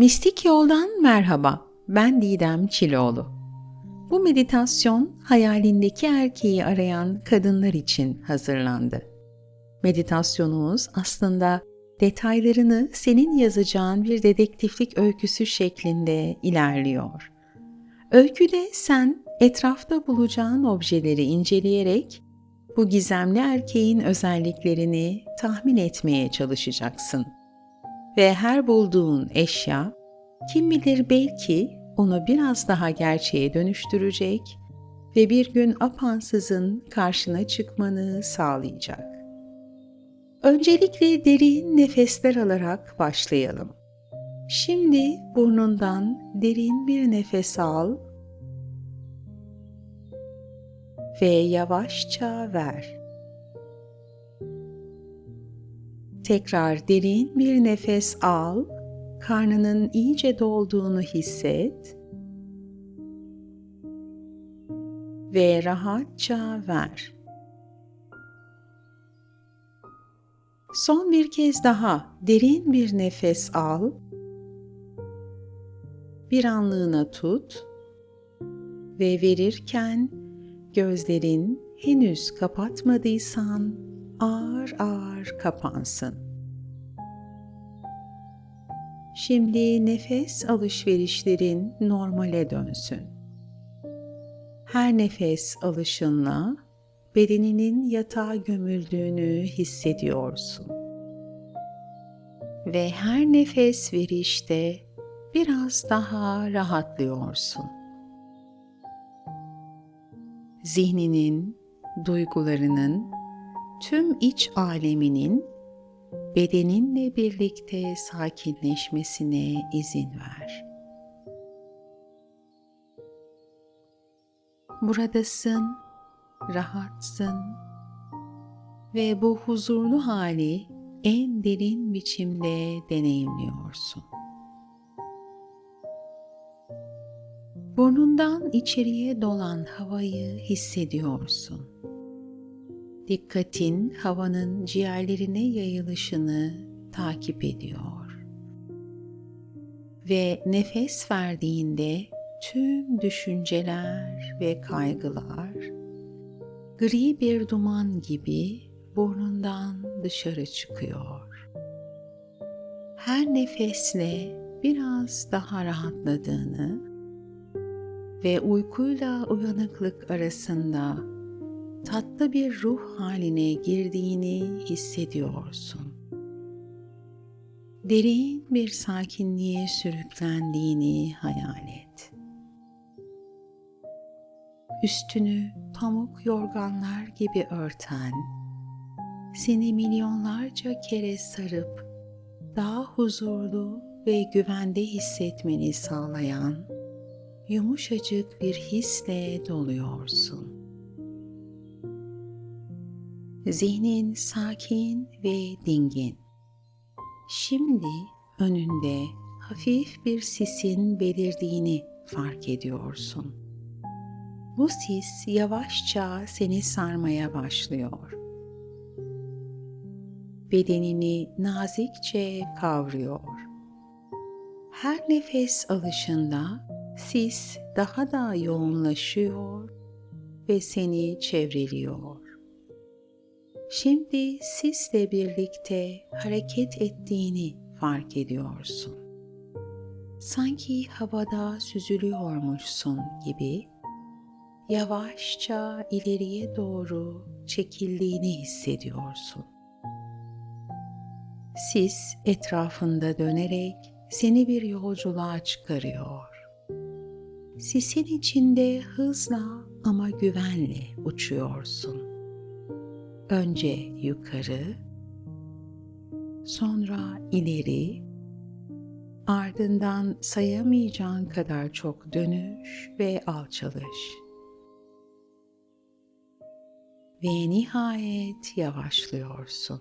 Mistik Yoldan merhaba. Ben Didem Çiloğlu. Bu meditasyon hayalindeki erkeği arayan kadınlar için hazırlandı. Meditasyonumuz aslında detaylarını senin yazacağın bir dedektiflik öyküsü şeklinde ilerliyor. Öyküde sen etrafta bulacağın objeleri inceleyerek bu gizemli erkeğin özelliklerini tahmin etmeye çalışacaksın. Ve her bulduğun eşya kim bilir belki onu biraz daha gerçeğe dönüştürecek ve bir gün apansızın karşına çıkmanı sağlayacak. Öncelikle derin nefesler alarak başlayalım. Şimdi burnundan derin bir nefes al ve yavaşça ver. Tekrar derin bir nefes al, karnının iyice dolduğunu hisset ve rahatça ver. Son bir kez daha derin bir nefes al. Bir anlığına tut ve verirken gözlerin henüz kapatmadıysan ağır ağır kapansın. Şimdi nefes alışverişlerin normale dönsün. Her nefes alışınla bedeninin yatağa gömüldüğünü hissediyorsun. Ve her nefes verişte biraz daha rahatlıyorsun. Zihninin, duygularının, tüm iç aleminin bedeninle birlikte sakinleşmesine izin ver. Buradasın rahatsın ve bu huzurlu hali en derin biçimde deneyimliyorsun. Burnundan içeriye dolan havayı hissediyorsun. Dikkatin havanın ciğerlerine yayılışını takip ediyor. Ve nefes verdiğinde tüm düşünceler ve kaygılar gri bir duman gibi burnundan dışarı çıkıyor. Her nefesle biraz daha rahatladığını ve uykuyla uyanıklık arasında tatlı bir ruh haline girdiğini hissediyorsun. Derin bir sakinliğe sürüklendiğini hayal et üstünü pamuk yorganlar gibi örten, seni milyonlarca kere sarıp daha huzurlu ve güvende hissetmeni sağlayan yumuşacık bir hisle doluyorsun. Zihnin sakin ve dingin. Şimdi önünde hafif bir sisin belirdiğini fark ediyorsun bu sis yavaşça seni sarmaya başlıyor. Bedenini nazikçe kavruyor. Her nefes alışında sis daha da yoğunlaşıyor ve seni çevreliyor. Şimdi sisle birlikte hareket ettiğini fark ediyorsun. Sanki havada süzülüyormuşsun gibi yavaşça ileriye doğru çekildiğini hissediyorsun. Sis etrafında dönerek seni bir yolculuğa çıkarıyor. Sisin içinde hızla ama güvenle uçuyorsun. Önce yukarı, sonra ileri, ardından sayamayacağın kadar çok dönüş ve alçalış ve nihayet yavaşlıyorsun.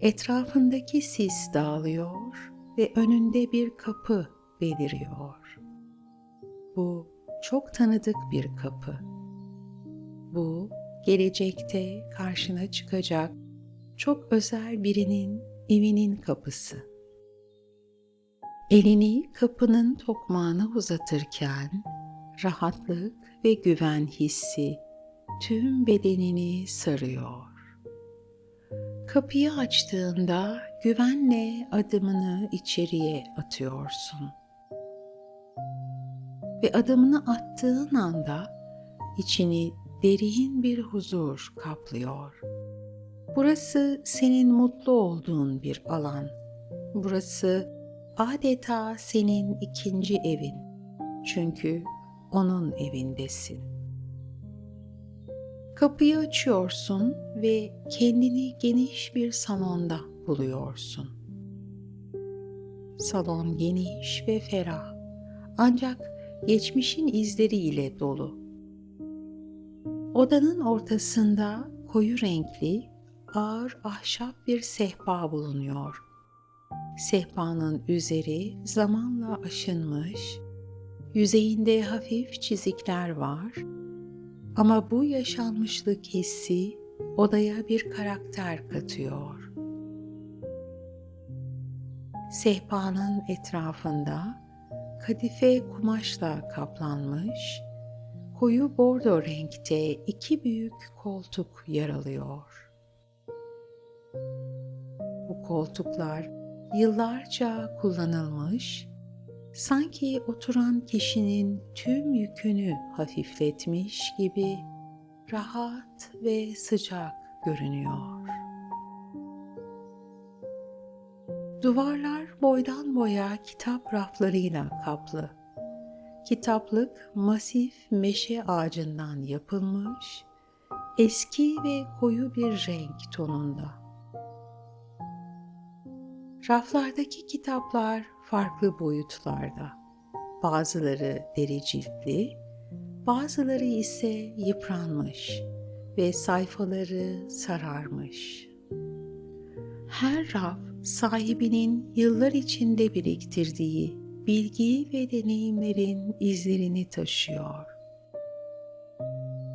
Etrafındaki sis dağılıyor ve önünde bir kapı beliriyor. Bu çok tanıdık bir kapı. Bu gelecekte karşına çıkacak çok özel birinin evinin kapısı. Elini kapının tokmağına uzatırken rahatlık ve güven hissi tüm bedenini sarıyor. Kapıyı açtığında güvenle adımını içeriye atıyorsun. Ve adımını attığın anda içini derin bir huzur kaplıyor. Burası senin mutlu olduğun bir alan. Burası adeta senin ikinci evin. Çünkü onun evindesin. Kapıyı açıyorsun ve kendini geniş bir salonda buluyorsun. Salon geniş ve ferah ancak geçmişin izleriyle dolu. Odanın ortasında koyu renkli, ağır ahşap bir sehpa bulunuyor. Sehpanın üzeri zamanla aşınmış, yüzeyinde hafif çizikler var ama bu yaşanmışlık hissi odaya bir karakter katıyor. Sehpanın etrafında kadife kumaşla kaplanmış, koyu bordo renkte iki büyük koltuk yer alıyor. Bu koltuklar yıllarca kullanılmış, sanki oturan kişinin tüm yükünü hafifletmiş gibi rahat ve sıcak görünüyor. Duvarlar boydan boya kitap raflarıyla kaplı. Kitaplık masif meşe ağacından yapılmış, eski ve koyu bir renk tonunda. Raflardaki kitaplar farklı boyutlarda. Bazıları deri ciltli, bazıları ise yıpranmış ve sayfaları sararmış. Her raf sahibinin yıllar içinde biriktirdiği bilgi ve deneyimlerin izlerini taşıyor.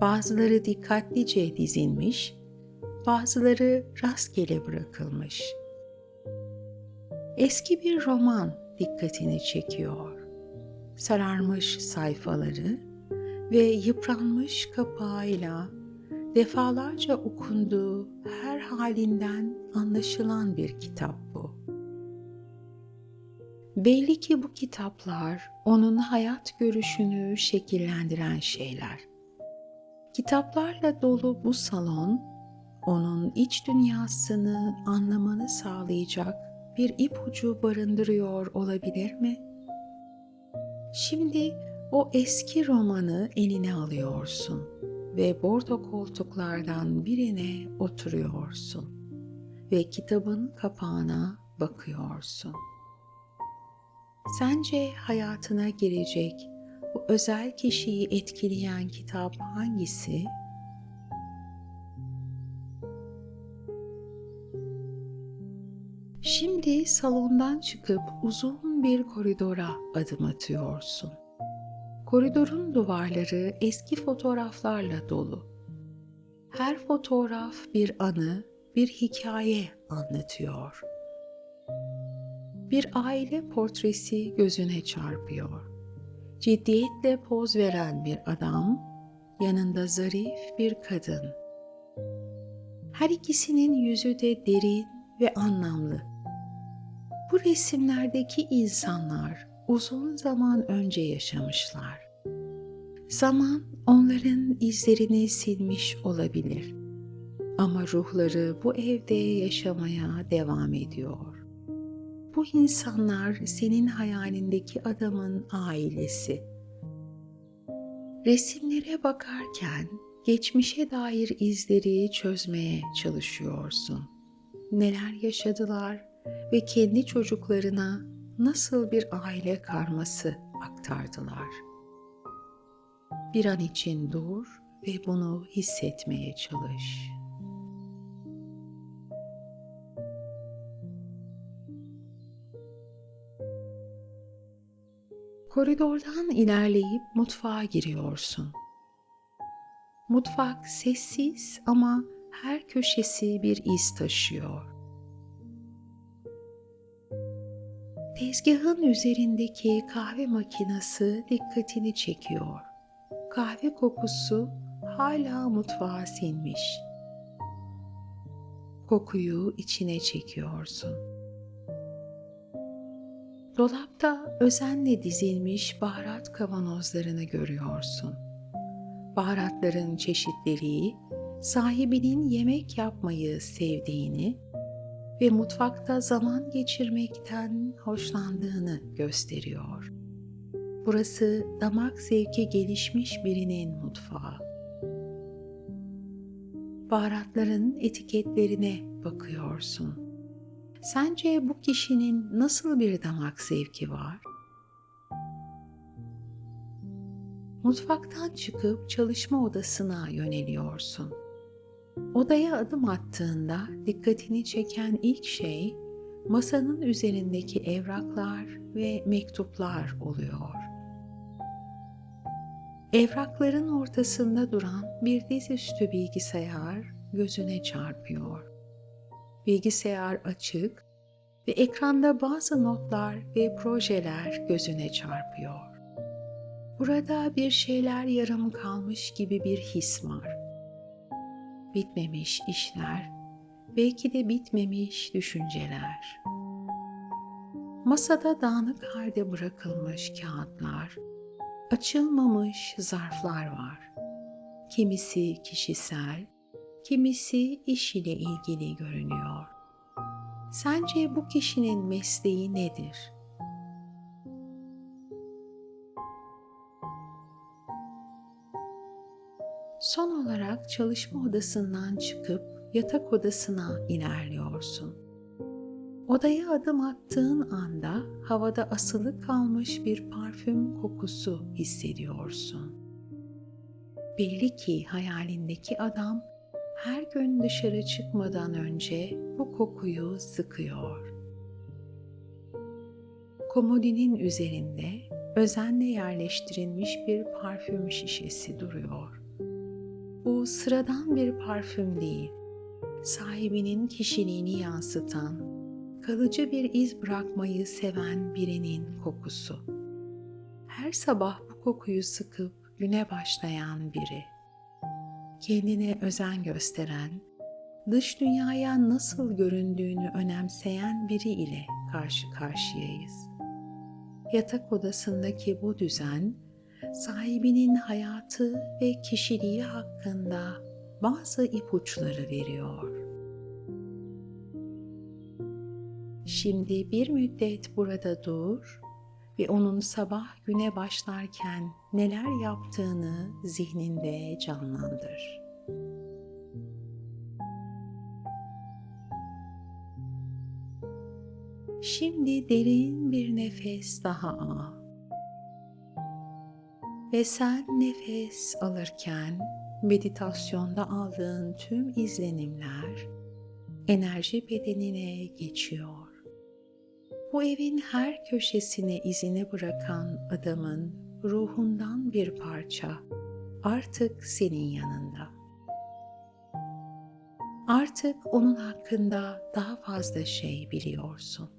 Bazıları dikkatlice dizilmiş, bazıları rastgele bırakılmış. Eski bir roman dikkatini çekiyor. Sararmış sayfaları ve yıpranmış kapağıyla defalarca okunduğu her halinden anlaşılan bir kitap bu. Belli ki bu kitaplar onun hayat görüşünü şekillendiren şeyler. Kitaplarla dolu bu salon onun iç dünyasını anlamanı sağlayacak bir ipucu barındırıyor olabilir mi? Şimdi o eski romanı eline alıyorsun ve bordo koltuklardan birine oturuyorsun ve kitabın kapağına bakıyorsun. Sence hayatına girecek bu özel kişiyi etkileyen kitap hangisi? Şimdi salondan çıkıp uzun bir koridora adım atıyorsun. Koridorun duvarları eski fotoğraflarla dolu. Her fotoğraf bir anı, bir hikaye anlatıyor. Bir aile portresi gözüne çarpıyor. Ciddiyetle poz veren bir adam, yanında zarif bir kadın. Her ikisinin yüzü de derin ve anlamlı. Bu resimlerdeki insanlar uzun zaman önce yaşamışlar. Zaman onların izlerini silmiş olabilir. Ama ruhları bu evde yaşamaya devam ediyor. Bu insanlar senin hayalindeki adamın ailesi. Resimlere bakarken geçmişe dair izleri çözmeye çalışıyorsun. Neler yaşadılar ve kendi çocuklarına nasıl bir aile karması aktardılar. Bir an için dur ve bunu hissetmeye çalış. Koridordan ilerleyip mutfağa giriyorsun. Mutfak sessiz ama her köşesi bir iz taşıyor. Tezgahın üzerindeki kahve makinesi dikkatini çekiyor. Kahve kokusu hala mutfağa sinmiş. Kokuyu içine çekiyorsun. Dolapta özenle dizilmiş baharat kavanozlarını görüyorsun. Baharatların çeşitliliği sahibinin yemek yapmayı sevdiğini ve mutfakta zaman geçirmekten hoşlandığını gösteriyor. Burası damak zevki gelişmiş birinin mutfağı. Baharatların etiketlerine bakıyorsun. Sence bu kişinin nasıl bir damak zevki var? Mutfaktan çıkıp çalışma odasına yöneliyorsun. Odaya adım attığında dikkatini çeken ilk şey masanın üzerindeki evraklar ve mektuplar oluyor. Evrakların ortasında duran bir dizüstü bilgisayar gözüne çarpıyor. Bilgisayar açık ve ekranda bazı notlar ve projeler gözüne çarpıyor. Burada bir şeyler yarım kalmış gibi bir his var bitmemiş işler, belki de bitmemiş düşünceler. Masada dağınık halde bırakılmış kağıtlar, açılmamış zarflar var. Kimisi kişisel, kimisi iş ile ilgili görünüyor. Sence bu kişinin mesleği nedir?'' Son olarak çalışma odasından çıkıp yatak odasına ilerliyorsun. Odaya adım attığın anda havada asılı kalmış bir parfüm kokusu hissediyorsun. Belli ki hayalindeki adam her gün dışarı çıkmadan önce bu kokuyu sıkıyor. Komodinin üzerinde özenle yerleştirilmiş bir parfüm şişesi duruyor. Bu sıradan bir parfüm değil, sahibinin kişiliğini yansıtan, kalıcı bir iz bırakmayı seven birinin kokusu. Her sabah bu kokuyu sıkıp güne başlayan biri. Kendine özen gösteren, dış dünyaya nasıl göründüğünü önemseyen biri ile karşı karşıyayız. Yatak odasındaki bu düzen sahibinin hayatı ve kişiliği hakkında bazı ipuçları veriyor. Şimdi bir müddet burada dur ve onun sabah güne başlarken neler yaptığını zihninde canlandır. Şimdi derin bir nefes daha al ve sen nefes alırken meditasyonda aldığın tüm izlenimler enerji bedenine geçiyor. Bu evin her köşesine izini bırakan adamın ruhundan bir parça artık senin yanında. Artık onun hakkında daha fazla şey biliyorsun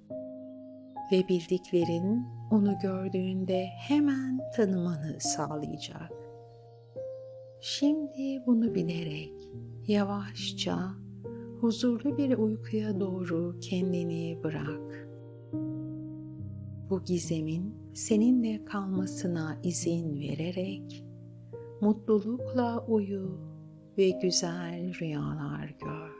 ve bildiklerin onu gördüğünde hemen tanımanı sağlayacak. Şimdi bunu bilerek yavaşça huzurlu bir uykuya doğru kendini bırak. Bu gizemin seninle kalmasına izin vererek mutlulukla uyu ve güzel rüyalar gör.